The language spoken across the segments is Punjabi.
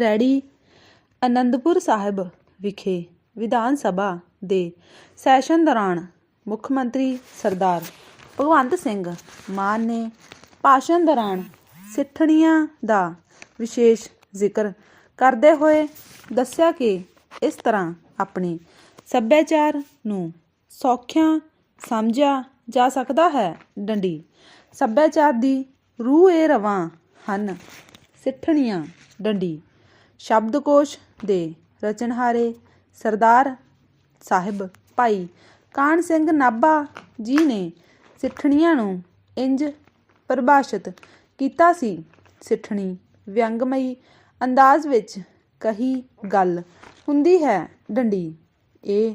ਰੈੜੀ ਅਨੰਦਪੁਰ ਸਾਹਿਬ ਵਿਖੇ ਵਿਧਾਨ ਸਭਾ ਦੇ ਸੈਸ਼ਨ ਦੌਰਾਨ ਮੁੱਖ ਮੰਤਰੀ ਸਰਦਾਰ ਭਗਵੰਤ ਸਿੰਘ ਮਾਨ ਨੇ ਭਾਸ਼ਣ ਦੌਰਾਨ ਸਿੱਠਣੀਆਂ ਦਾ ਵਿਸ਼ੇਸ਼ ਜ਼ਿਕਰ ਕਰਦੇ ਹੋਏ ਦੱਸਿਆ ਕਿ ਇਸ ਤਰ੍ਹਾਂ ਆਪਣੇ ਸੱਭਿਆਚਾਰ ਨੂੰ ਸੌਖਿਆਂ ਸਮਝਿਆ ਜਾ ਸਕਦਾ ਹੈ। ਡੰਡੀ, ਸੱਭਿਆਚਾਰ ਦੀ ਰੂਹ ਏ ਰਵਾਂ ਹਨ ਸਿੱਠਣੀਆਂ। ਡੰਡੀ ਸ਼ਬਦਕੋਸ਼ ਦੇ ਰਚਨਹਾਰੇ ਸਰਦਾਰ ਸਾਹਿਬ ਭਾਈ ਕਾਨ ਸਿੰਘ ਨਾਭਾ ਜੀ ਨੇ ਸਿੱਠਣੀਆਂ ਨੂੰ ਇੰਜ ਪਰਿਭਾਸ਼ਿਤ ਕੀਤਾ ਸੀ। ਸਿੱਠਣੀ ਵਿਅੰਗਮਈ ਅੰਦਾਜ਼ ਵਿੱਚ ਕਹੀ ਗੱਲ ਹੁੰਦੀ ਹੈ, ਡੰਡੀ। ਇਹ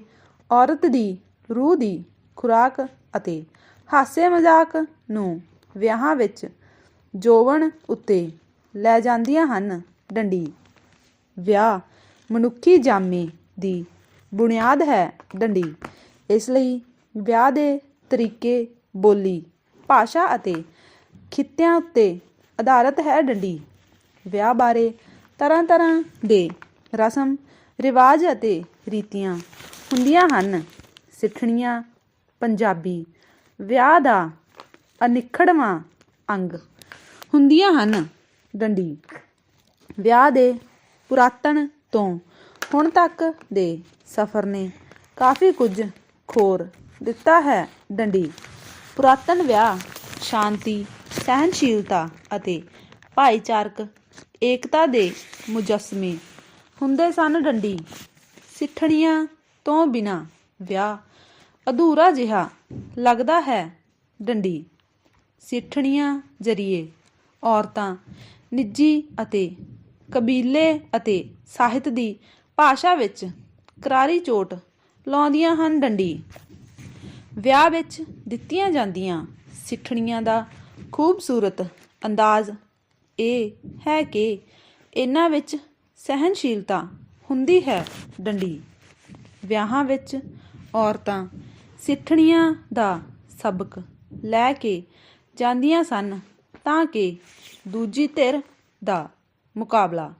ਔਰਤ ਦੀ ਰੂਹ ਦੀ ਖੁਰਾਕ ਅਤੇ ਹਾਸੇ ਮਜ਼ਾਕ ਨੂੰ ਵਿਆਹਾਂ ਵਿੱਚ ਜੋਵਣ ਉੱਤੇ ਲੈ ਜਾਂਦੀਆਂ ਹਨ, ਡੰਡੀ। ਵਿਆਹ, ਮਨੁੱਖੀ ਜਾਮੇ ਦੀ ਬੁਨਿਆਦ ਹੈ ਡੰਡੀ। ਇਸ ਲਈ ਵਿਆਹ ਦੇ ਤਰੀਕੇ ਬੋਲੀ, ਭਾਸ਼ਾ ਅਤੇ ਖਿੱਤਿਆਂ ਉੱਤੇ ਆਧਾਰਿਤ ਹੈ ਡੰਡੀ। ਵਿਆਹ ਬਾਰੇ ਤਰ੍ਹਾਂ ਤਰ੍ਹਾਂ ਦੇ ਰਸਮ, ਰਿਵਾਜ ਅਤੇ ਰੀਤੀਆਂ ਹੁੰਦੀਆਂ ਹਨ। ਸਿੱਠਣੀਆਂ, ਪੰਜਾਬੀ ਵਿਆਹ ਦਾ ਅਨਿਖੜਵਾਂ ਅੰਗ ਹੁੰਦੀਆਂ ਹਨ ਡੰਡੀ। ਵਿਆਹ ਦੇ ਪੁਰਾਤਨ ਤੋਂ ਹੁਣ ਤੱਕ ਦੇ ਸਫ਼ਰ ਨੇ ਕਾਫੀ ਕੁਝ ਖੋਰ ਦਿੱਤਾ ਹੈ ਡੰਡੀ। ਪੁਰਾਤਨ ਵਿਆਹ, ਸ਼ਾਂਤੀ ਸਹਿਨਸ਼ੀਲਤਾ ਅਤੇ ਭਾਈਚਾਰਕ ਏਕਤਾ ਦੇ ਮੁਜਸਮੇ ਹੁੰਦੇ ਸਨ ਡੰਡੀ। ਸਿੱਠਣੀਆਂ ਤੋਂ ਬਿਨਾ ਵਿਆਹ ਅਧੂਰਾ ਜਿਹਾ ਲੱਗਦਾ ਹੈ ਡੰਡੀ। ਸਿੱਠਣੀਆਂ ਜਰੀਏ ਔਰਤਾਂ ਨਿੱਜੀ ਅਤੇ ਕਬੀਲੇ ਅਤੇ ਸਾਹਿਤ ਦੀ ਭਾਸ਼ਾ ਵਿੱਚ ਕਰਾਰੀ ਚੋਟ ਲਾਉਂਦੀਆਂ ਹਨ ਡੰਡੀ। ਵਿਆਹ ਵਿੱਚ ਦਿੱਤੀਆਂ ਜਾਂਦੀਆਂ ਸਿੱਠਣੀਆਂ ਦਾ ਖੂਬਸੂਰਤ ਅੰਦਾਜ਼ ਇਹ ਹੈ ਕਿ ਇਹਨਾਂ ਵਿੱਚ ਸਹਿਨਸ਼ੀਲਤਾ ਹੁੰਦੀ ਹੈ ਡੰਡੀ। ਵਿਆਹਾਂ ਵਿੱਚ ਔਰਤਾਂ ਸਿੱਠਣੀਆਂ ਦਾ ਸਬਕ ਲੈ ਕੇ ਜਾਂਦੀਆਂ ਸਨ ਤਾਂ ਕਿ ਦੂਜੀ ਧਿਰ ਦਾ ਮੁਕਾਬਲਾ।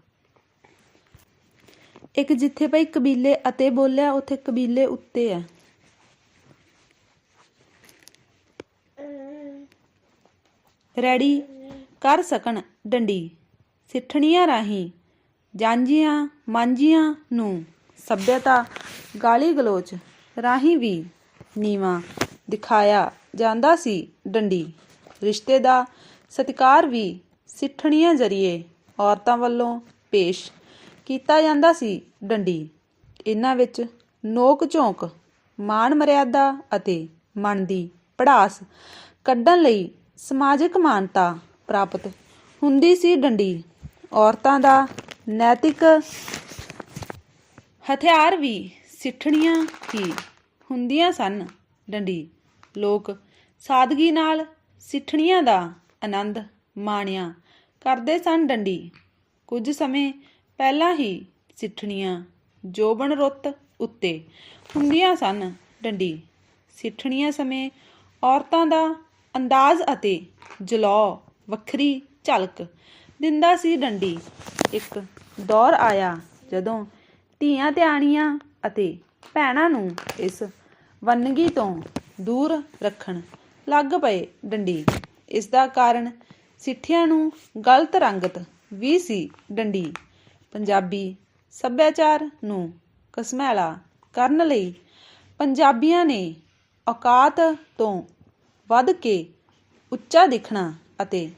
ਇੱਕ ਜਿੱਥੇ ਭਾਈ ਕਬੀਲੇ ਅਤੇ ਬੋਲਿਆ, ਉੱਥੇ ਕਬੀਲੇ ਉੱਤੇ ਹੈ ਰੈਡੀ? ਕਰ ਸਕਣ ਡੰਡੀ। ਸਿੱਠਣੀਆਂ ਰਾਹੀਂ ਜਾਂਝੀਆਂ ਮਾਂਝੀਆਂ ਨੂੰ ਸਭਿਅਤਾ, ਗਾਲੀ ਗਲੋਚ ਰਾਹੀਂ ਵੀ ਨੀਵਾ ਦਿਖਾਇਆ ਜਾਂਦਾ ਸੀ ਡੰਡੀ। ਰਿਸ਼ਤੇ ਦਾ ਸਤਿਕਾਰ ਵੀ ਸਿੱਠਣੀਆਂ ਜਰੀਏ ਔਰਤਾਂ ਵੱਲੋਂ ਪੇਸ਼ ਕੀਤਾ ਜਾਂਦਾ ਸੀ ਡੰਡੀ। ਇਹਨਾਂ ਵਿੱਚ ਨੋਕ ਝੋਂਕ, ਮਾਣ ਮਰਿਆਦਾ ਅਤੇ ਮਨ ਦੀ ਪੜਾਸ ਕੱਢਣ ਲਈ ਸਮਾਜਿਕ ਮਾਨਤਾ ਪ੍ਰਾਪਤ ਹੁੰਦੀ ਸੀ ਡੰਡੀ। ਔਰਤਾਂ ਦਾ ਨੈਤਿਕ ਹਥਿਆਰ ਵੀ ਸਿੱਠਣੀਆਂ ਹੀ ਹੁੰਦੀਆਂ ਸਨ ਡੰਡੀ। ਲੋਕ ਸਾਦਗੀ ਨਾਲ ਸਿੱਠਣੀਆਂ ਦਾ ਆਨੰਦ ਮਾਣਿਆ ਕਰਦੇ ਸਨ ਡੰਡੀ। ਕੁਝ ਸਮੇਂ ਪਹਿਲਾਂ ਹੀ ਸਿੱਠਣੀਆਂ ਜੋਬਨ ਰੁੱਤ ਉੱਤੇ ਹੁੰਦੀਆਂ ਸਨ ਡੰਡੀ। ਸਿੱਠਣੀਆਂ ਸਮੇਂ ਔਰਤਾਂ ਦਾ ਅੰਦਾਜ਼ ਅਤੇ ਜਲੌ ਵੱਖਰੀ ਝਲਕ ਦਿੰਦਾ ਸੀ ਡੰਡੀ। ਇੱਕ ਦੌਰ ਆਇਆ ਜਦੋਂ ਧੀਆਂ ਧਿਆਣੀਆਂ ਅਤੇ ਭੈਣਾਂ ਨੂੰ ਇਸ ਵੰਨਗੀ ਤੋਂ ਦੂਰ ਰੱਖਣ ਲੱਗ ਪਏ ਡੰਡੀ। ਇਸ ਦਾ ਕਾਰਨ ਸਿੱਠਿਆਂ ਨੂੰ ਗਲਤ ਰੰਗਤ ਵੀ ਸੀ ਡੰਡੀ। ਪੰਜਾਬੀ ਸੱਭਿਆਚਾਰ ਨੂੰ ਕਸਮੈਲਾ ਕਰਨ ਲਈ ਪੰਜਾਬੀਆਂ ਨੇ ਔਕਾਤ ਤੋਂ ਵੱਧ ਕੇ ਉੱਚਾ ਦਿਖਣਾ ਅਤੇ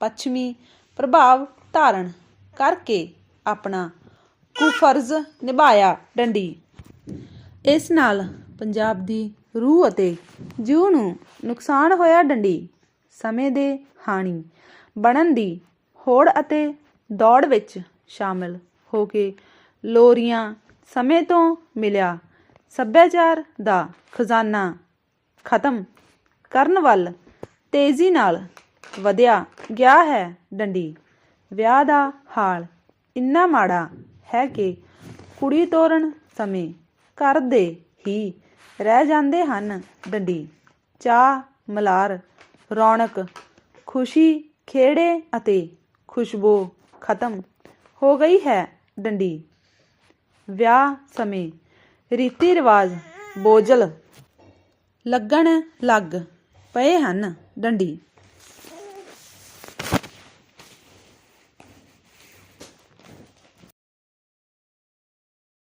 ਪੱਛਮੀ ਪ੍ਰਭਾਵ ਧਾਰਨ ਕਰਕੇ ਆਪਣਾ ਕੁਫਰਜ਼ ਨਿਭਾਇਆ ਡੰਡੀ। ਇਸ ਨਾਲ ਪੰਜਾਬ ਦੀ ਰੂਹ ਅਤੇ ਜੀਵ ਨੂੰ ਨੁਕਸਾਨ ਹੋਇਆ ਡੰਡੀ। ਸਮੇਂ ਦੇ ਹਾਣੀ ਬਣਨ ਦੀ ਹੋੜ ਅਤੇ ਦੌੜ ਵਿੱਚ ਸ਼ਾਮਿਲ ਹੋ ਕੇ ਲੋਰੀਆਂ ਸਮੇਂ ਤੋਂ ਮਿਲਿਆ। ਸੱਭਿਆਚਾਰ ਦਾ ਖਜ਼ਾਨਾ ਖਤਮ ਕਰਨ ਵੱਲ ਤੇਜ਼ੀ ਨਾਲ ਵਧਿਆ ਗਿਆ ਹੈ ਡੰਡੀ। ਵਿਆਹ ਦਾ ਹਾਲ ਇੰਨਾ ਮਾੜਾ ਹੈ ਕਿ ਕੁੜੀ ਤੋਰਨ ਸਮੇਂ ਘਰ ਦੇ ਹੀ ਰਹਿ ਜਾਂਦੇ ਹਨ ਡੰਡੀ। ਚਾਹ ਮਲਾਰ, ਰੌਣਕ, ਖੁਸ਼ੀ ਖੇੜੇ ਅਤੇ ਖੁਸ਼ਬੂ ਖਤਮ ਹੋ ਗਈ ਹੈ ਡੰਡੀ। ਵਿਆਹ ਸਮੇਂ ਰੀਤੀ ਰਿਵਾਜ ਬੋਝਲ ਲੱਗਣ ਲੱਗ ਪਏ ਹਨ ਡੰਡੀ।